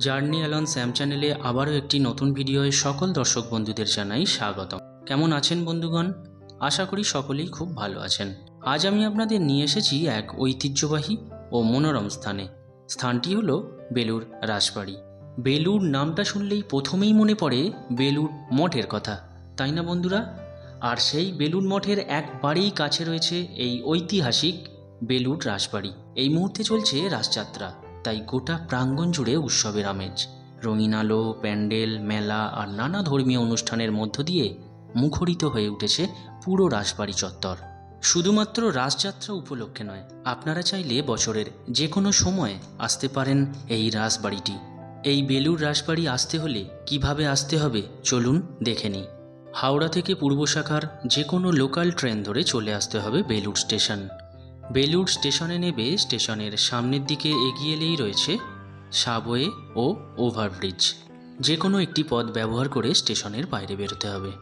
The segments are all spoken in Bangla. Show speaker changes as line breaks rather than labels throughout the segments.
জার্নি অ্যালন স্যাম চ্যানেলে আবারও একটি নতুন ভিডিওয়ে সকল দর্শক বন্ধুদের জানাই স্বাগতম। কেমন আছেন বন্ধুগণ? আশা করি সকলেই খুব ভালো আছেন। আজ আমি আপনাদের নিয়ে এসেছি এক ঐতিহ্যবাহী ও মনোরম স্থানে। স্থানটি হল বেলুর রাজবাড়ি। বেলুর নামটা শুনলেই প্রথমেই মনে পড়ে বেলুর মঠের কথা, তাই না বন্ধুরা? আর সেই বেলুর মঠের একবারেই কাছে রয়েছে এই ঐতিহাসিক বেলুর রাজবাড়ি। এই মুহূর্তে চলছে রাসযাত্রা তাই গোটা প্রাঙ্গণ জুড়ে উৎসবের আমেজ। রঙিন আলো, প্যান্ডেল, মেলা আর নানা ধর্মীয় অনুষ্ঠানের মধ্য দিয়ে মুখরিত হয়ে উঠেছে পুরো রাসবাড়ি চত্বর। শুধুমাত্র রাসযাত্রা উপলক্ষে নয়, আপনারা চাইলে বছরের যে কোনো সময় আসতে পারেন এই রাসবাড়িটি এই বেলুর রাসবাড়ি আসতে হলে কীভাবে আসতে হবে চলুন দেখে নিই। হাওড়া থেকে পূর্ব শাখার যে কোনো লোকাল ট্রেন ধরে চলে আসতে হবে বেলুর স্টেশন। বেলুর স্টেশনে নেবে স্টেশনের সামনের দিকে এগিয়ে এলেই রয়েছে সাবওয়ে ও ওভারব্রিজ। যে কোনো একটি পথ ব্যবহার করে স্টেশনের বাইরে বেরোতে হবে।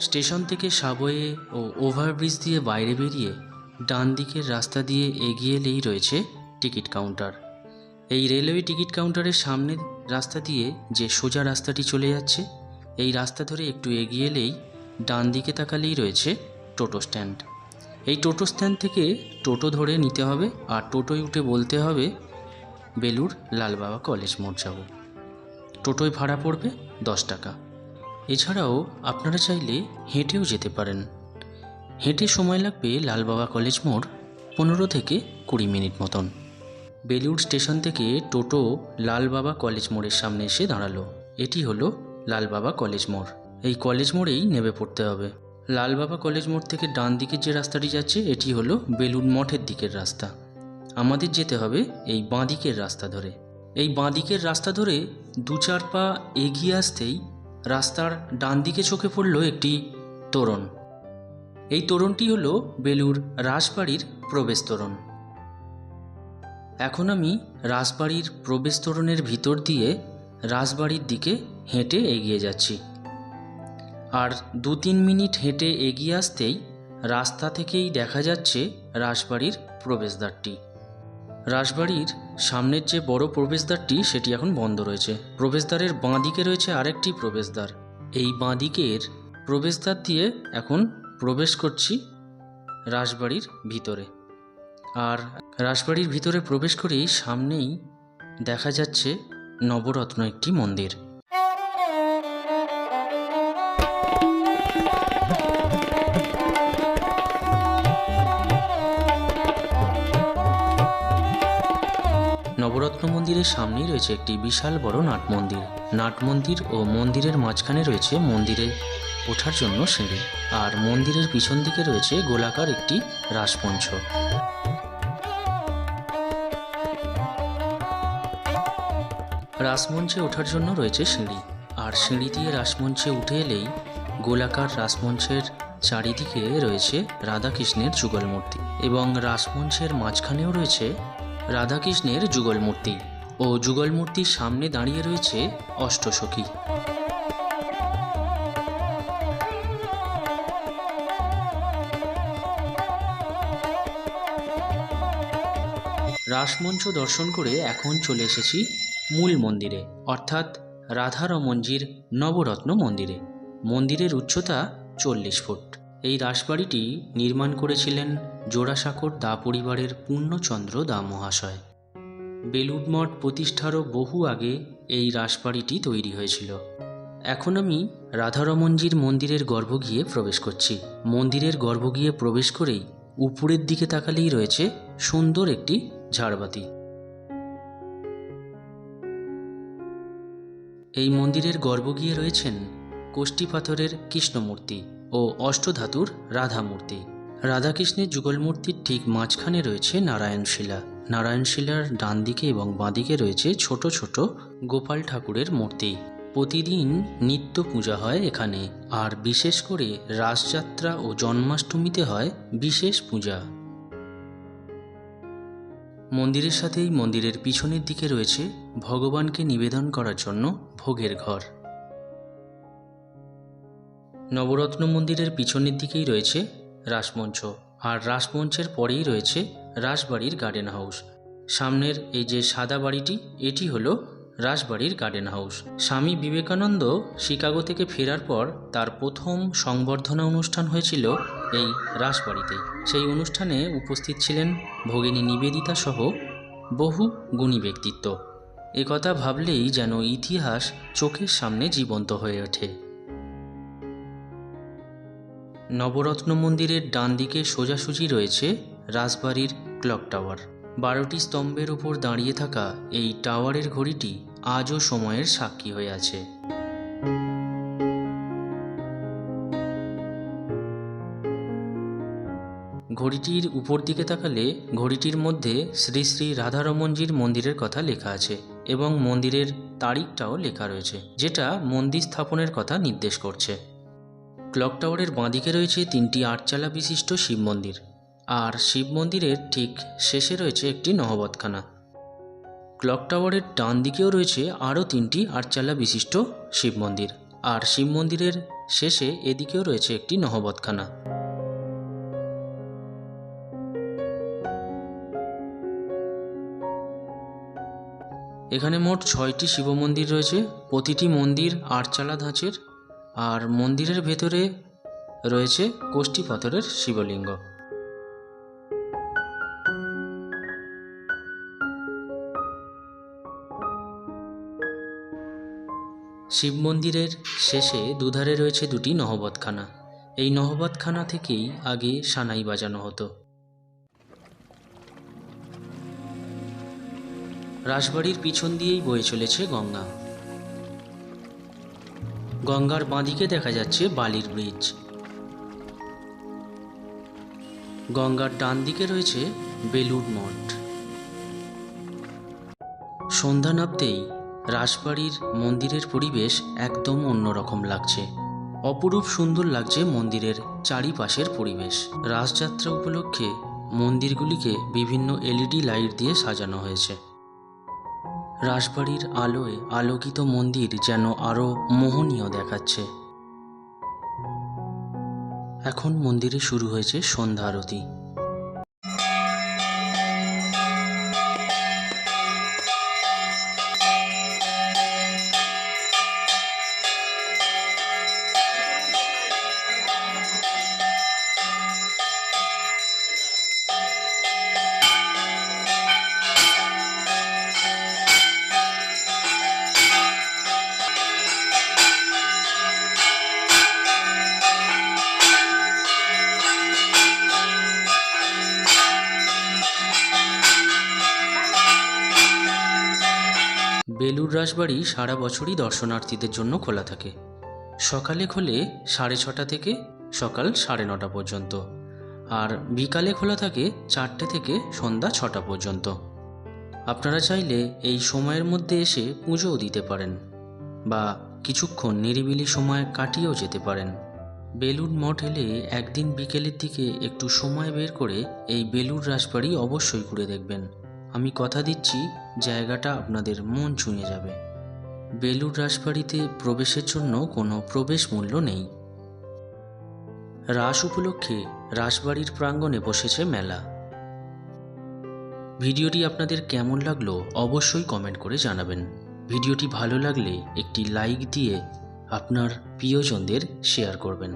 স্টেশন থেকে সাবওয়ে ও ওভারব্রিজ দিয়ে বাইরে বেরিয়ে ডান দিকের রাস্তা দিয়ে এগিয়ে এলেই রয়েছে টিকিট কাউন্টার। এই রেলওয়ে টিকিট কাউন্টারের সামনের রাস্তা দিয়ে যে সোজা রাস্তাটি চলে যাচ্ছে, এই রাস্তা ধরে একটু এগিয়ে এলেই ডান দিকে তাকালেই রয়েছে টোটো স্ট্যান্ড। এই টোটো স্ট্যান্ড থেকে টোটো ধরে নিতে হবে আর টোটোয় উঠে বলতে হবে বেলুর লালবাবা কলেজ মোড় যাব। টোটোয় ভাড়া পড়বে দশ টাকা। এছাড়াও আপনারা চাইলে হেঁটেও যেতে পারেন। হেঁটে সময় লাগবে লালবাবা কলেজ মোড় পনেরো থেকে কুড়ি মিনিট মতন। বেলুড় স্টেশন থেকে টোটো লালবাবা কলেজ মোড়ের সামনে এসে দাঁড়াল। এটি হলো লালবাবা কলেজ মোড়। এই কলেজ মোড়েই নেমে পড়তে হবে। লালবাবা কলেজ মোড় থেকে ডান দিকের যে রাস্তাটি যাচ্ছে, এটি হলো বেলুড় মঠের দিকের রাস্তা। আমাদের যেতে হবে এই বাঁদিকের রাস্তা ধরে। এই বাঁদিকের রাস্তা ধরে দু চার পা এগিয়ে আসতেই রাস্তার ডান দিকে চোখে পড়ল একটি তোরণ। এই তোরণটি হলো বেলুর রাজবাড়ির প্রবেশ তোরণ। এখন আমি রাজবাড়ির প্রবেশ তোরণের ভিতর দিয়ে রাজবাড়ির দিকে হেঁটে এগিয়ে যাচ্ছি। আর দু তিন মিনিট হেঁটে এগিয়ে আসতেই রাস্তা থেকেই দেখা যাচ্ছে রাজবাড়ির প্রবেশদ্বারটি। রাজবাড়ির সামনের যে বড় প্রবেশদ্বারটি, সেটি এখন বন্ধ রয়েছে। প্রবেশদ্বারের বাঁ দিকে রয়েছে আরেকটি প্রবেশদ্বার। এই বাঁ দিকের প্রবেশদ্বার দিয়ে এখন প্রবেশ করছি রাজবাড়ির ভিতরে। আর রাজবাড়ির ভিতরে প্রবেশ করেই সামনেই দেখা যাচ্ছে নবরত্ন একটি মন্দির। নবরত্ন মন্দিরের সামনেই রয়েছে একটি বিশাল বড় নাট মন্দির। নাট মন্দির ও মন্দিরের মাঝখানে রয়েছে মন্দিরে ওঠার জন্য সিঁড়ি, আর মন্দিরের পিছন দিকে রয়েছে গোলাকার একটি রাসমঞ্চ রাসমঞ্চে ওঠার জন্য রয়েছে সিঁড়ি, আর সিঁড়ি দিয়ে রাসমঞ্চে উঠে এলেই গোলাকার রাসমঞ্চের চারিদিকে রয়েছে রাধাকৃষ্ণের যুগল মূর্তি এবং রাসমঞ্চের মাঝখানেও রয়েছে রাধাকৃষ্ণের যুগল মূর্তি ও যুগল মূর্তির সামনে দাঁড়িয়ে রয়েছে অষ্টসখী। রাসমঞ্চ দর্শন করে এখন চলে এসেছি মূল মন্দিরে, অর্থাৎ রাধারমঞ্জির নবরত্ন মন্দিরে। মন্দিরের উচ্চতা চল্লিশ ফুট। এই রাসবাড়িটি নির্মাণ করেছিলেন জোড়াসাঁকোর দা পরিবারের পূর্ণচন্দ্র দা মহাশয়। বেলুড় মঠ প্রতিষ্ঠারও বহু আগে এই রাসবাড়িটি তৈরি হয়েছিল। এখন আমি রাধারমঞ্জির মন্দিরের গর্ভ গিয়ে প্রবেশ করছি। মন্দিরের গর্ভ গিয়ে প্রবেশ করেই উপরের দিকে তাকালেই রয়েছে সুন্দর একটি ঝাড়বাতি। এই মন্দিরের গর্ভগৃহে রয়েছেন কোষ্ঠী পাথরের কৃষ্ণমূর্তি। ও অষ্টধাতুর রাধামূর্তি। রাধাকৃষ্ণের যুগল মূর্তির ঠিক মাঝখানে রয়েছে নারায়ণশিলা। নারায়ণশিলার ডান দিকে এবং বাঁদিকে রয়েছে ছোট ছোট গোপাল ঠাকুরের মূর্তি। প্রতিদিন নিত্য পূজা হয় এখানে, আর বিশেষ করে রাসযাত্রা ও জন্মাষ্টমীতে হয় বিশেষ পূজা। মন্দিরের সাথেই মন্দিরের পিছনের দিকে রয়েছে ভগবানকে নিবেদন করার জন্য ভোগের ঘর। নবরত্ন মন্দিরের পিছনের দিকেই রয়েছে রাসমঞ্চ। আর রাসমঞ্চের পরেই রয়েছে রাসবাড়ির গার্ডেন হাউস। সামনের এই যে সাদা বাড়িটি, এটি হলো রাসবাড়ির garden house. Swami Vivekananda Chicago থেকে ফেরার পর তার প্রথম সংবর্ধনা অনুষ্ঠান হয়েছিল এই রাসবাড়িতেই সেই অনুষ্ঠানে উপস্থিত ছিলেন ভগিনী নিবেদিতা সহ বহু গুণী ব্যক্তিত্ব। একথা ভাবলেই যেন ইতিহাস চোখের সামনে জীবন্ত হয়ে ওঠে। নবরত্ন মন্দিরের ডান দিকে সোজাসুজি রয়েছে রাজবাড়ির ক্লক টাওয়ার। বারোটি স্তম্ভের ওপর দাঁড়িয়ে থাকা এই টাওয়ারের ঘড়িটি আজও সময়ের সাক্ষী হয়ে আছে। ঘড়িটির উপর দিকে তাকালে ঘড়িটির মধ্যে শ্রী শ্রী রাধারমনজির মন্দিরের কথা লেখা আছে এবং মন্দিরের তারিখটাও লেখা রয়েছে, যেটা মন্দির স্থাপনের কথা নির্দেশ করছে। ক্লক টাওয়ারের বাঁদিকে রয়েছে তিনটি আটচালা বিশিষ্ট শিব মন্দির। আর শিব মন্দিরের ঠিক শেষে রয়েছে একটি নহবতখানা। ক্লক টাওয়ারের ডান দিকেও রয়েছে আরও তিনটি আটচালা বিশিষ্ট শিব মন্দির। আর শিব মন্দিরের শেষে এদিকেও রয়েছে একটি নহবতখানা। এখানে মোট ছয়টি শিব মন্দির রয়েছে। প্রতিটি মন্দির আটচালা ধাঁচের আর মন্দিরের ভেতরে রয়েছে কোষ্ঠী পাথরের শিবলিঙ্গ। শিব মন্দিরের শেষে দুধারে রয়েছে দুটি নহবতখানা। এই নহবতখানা থেকেই আগে সানাই বাজানো হতো। রাজবাড়ির পিছন দিয়েই বয়ে চলেছে গঙ্গা। গঙ্গার বাঁদিকে দেখা যাচ্ছে বালির ব্রিজ। গঙ্গার ডান দিকে রয়েছে বেলুড় মঠ। সন্ধ্যা নামতেই রাজবাড়ির মন্দিরের পরিবেশ একদম অন্যরকম লাগছে। অপরূপ সুন্দর লাগছে মন্দিরের চারিপাশের পরিবেশ। রাসযাত্রা উপলক্ষে মন্দিরগুলিকে বিভিন্ন এলইডি লাইট দিয়ে সাজানো হয়েছে। রাসবাড়ির আলোয় আলোকিত মন্দির যেন আরও মোহনীয় দেখাচ্ছে। এখন মন্দিরে শুরু হয়েছে সন্ধ্যা আরতি। বেলুর রাসবাড়ি সারা বছরই দর্শনার্থীদের জন্য খোলা থাকে। সকালে খোলে সাড়ে ছটা থেকে সকাল সাড়ে নটা পর্যন্ত। আর বিকালে খোলা থাকে চারটে থেকে সন্ধ্যা ছটা পর্যন্ত। আপনারা চাইলে এই সময়ের মধ্যে এসে পুজোও দিতে পারেন বা কিছুক্ষণ নিরিবিলি সময় কাটিয়েও যেতে পারেন। বেলুর মঠ এলে একদিন বিকেলের দিকে একটু সময় বের করে এই বেলুর রাজবাড়ি অবশ্যই ঘুরে দেখবেন। আমি কথা দিচ্ছি, জায়গাটা আপনাদের মন ছুঁয়ে যাবে। বেলুর রাসবাড়িতে প্রবেশের জন্য কোনো প্রবেশ মূল্য নেই। রাস উপলক্ষে রাসবাড়ির প্রাঙ্গণে বসেছে মেলা। ভিডিওটি আপনাদের কেমন লাগল অবশ্যই কমেন্ট করে জানাবেন। ভিডিওটি ভালো লাগলে একটি লাইক দিয়ে আপনার প্রিয়জনদের শেয়ার করবেন।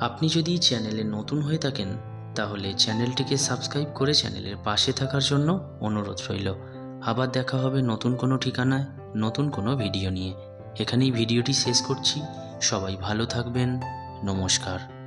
আপনি যদি চ্যানেলে নতুন হয়ে থাকেন তাহলে চ্যানেলটিকে সাবস্ক্রাইব করে চ্যানেলের পাশে থাকার জন্য অনুরোধ রইল। আবার দেখা হবে নতুন কোনো ঠিকানায়, নতুন কোনো ভিডিও নিয়ে। এখানেই ভিডিওটি শেষ করছি। সবাই ভালো থাকবেন। নমস্কার।